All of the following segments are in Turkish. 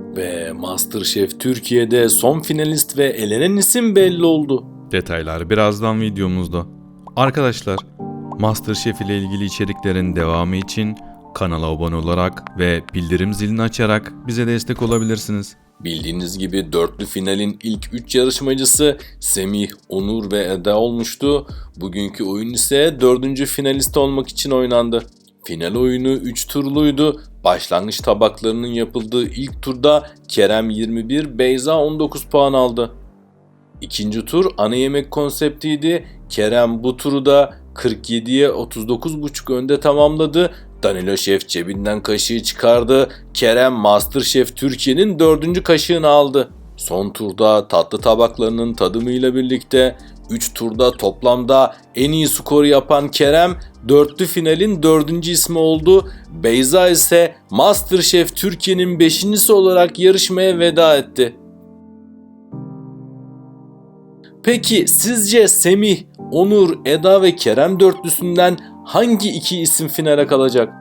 Ve Masterchef Türkiye'de son finalist ve elenen isim belli oldu. Detaylar birazdan videomuzda. Arkadaşlar, Masterchef ile ilgili içeriklerin devamı için kanala abone olarak ve bildirim zilini açarak bize destek olabilirsiniz. Bildiğiniz gibi dörtlü finalin ilk 3 yarışmacısı Semih, Onur ve Eda olmuştu. Bugünkü oyun ise dördüncü finalist olmak için oynandı. Final oyunu 3 turluydu. Başlangıç tabaklarının yapıldığı ilk turda Kerem 21, Beyza 19 puan aldı. İkinci tur ana yemek konseptiydi. Kerem bu turu da 47'ye 39.5 önde tamamladı. Danilo Şef cebinden kaşığı çıkardı. Kerem Masterchef Türkiye'nin dördüncü kaşığını aldı. Son turda tatlı tabaklarının tadımıyla birlikte 3 turda toplamda en iyi skoru yapan Kerem dörtlü finalin dördüncü ismi oldu. Beyza ise Masterchef Türkiye'nin beşincisi olarak yarışmaya veda etti. Peki sizce Semih, Onur, Eda ve Kerem dörtlüsünden hangi iki isim finale kalacak?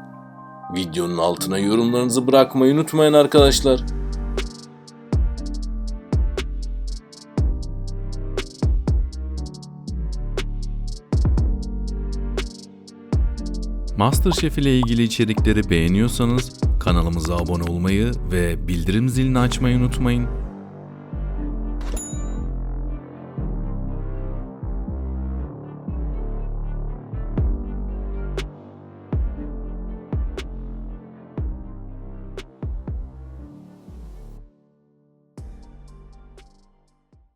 Videonun altına yorumlarınızı bırakmayı unutmayın arkadaşlar. Masterchef ile ilgili içerikleri beğeniyorsanız kanalımıza abone olmayı ve bildirim zilini açmayı unutmayın.